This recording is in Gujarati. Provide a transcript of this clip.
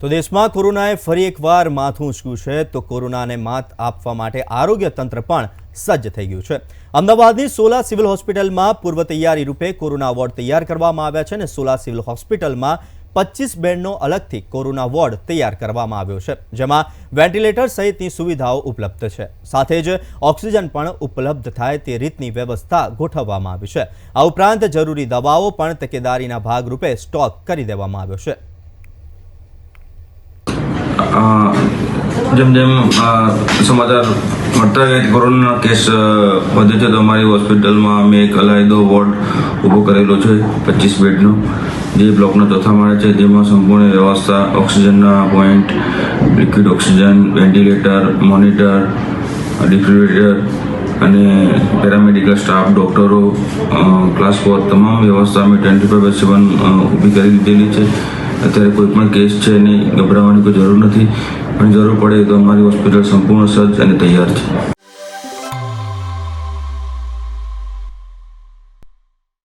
તો દેશમાં કોરોનાએ ફરી એકવાર માથું ઉંચક્યું છે. તો કોરોનાને માત આપવા માટે આરોગ્ય તંત્ર પણ સજ્જ થઈ ગયું છે. અમદાવાદની સોલા સિવિલ હોસ્પિટલમાં પૂર્વ તૈયારી રૂપે કોરોના વોર્ડ તૈયાર કરવામાં આવ્યા છે અને સોલા સિવિલ હોસ્પિટલમાં પચીસ બેડનો અલગથી કોરોના વોર્ડ તૈયાર કરવામાં આવ્યો છે, જેમાં વેન્ટિલેટર સહિતની સુવિધાઓ ઉપલબ્ધ છે. સાથે જ ઓક્સિજન પણ ઉપલબ્ધ થાય તે રીતની વ્યવસ્થા ગોઠવવામાં આવી છે. આ ઉપરાંત જરૂરી દવાઓ પણ તકેદારીના ભાગરૂપે સ્ટોક કરી દેવામાં આવ્યો છે. જેમ જેમ સમાચાર મળતા ગયા કોરોના કેસ વધે છે, તો અમારી હોસ્પિટલમાં અમે એક અલાયદો વોર્ડ ઊભો કરેલો છે પચીસ બેડનો, જે બ્લોકનો ચોથા માળે છે, જેમાં સંપૂર્ણ વ્યવસ્થા, ઓક્સિજનના point, liquid oxygen, ventilator, monitor, ડિફ્રિજરેટર અને પેરામેડિકલ સ્ટાફ, ડૉક્ટરો ક્લાસ ફોર, તમામ વ્યવસ્થા અમે ટ્વેન્ટી ફાઈવ બાય સેવન ઊભી કરી દીધેલી છે. અત્યારે કોઈ પણ કેસ છે નહીં ગભરાવાની કોઈ જરૂર નથી. પણ જરૂર પડે તો અમારી હોસ્પિટલ સંપૂર્ણ સજ્જ અને તૈયાર છે.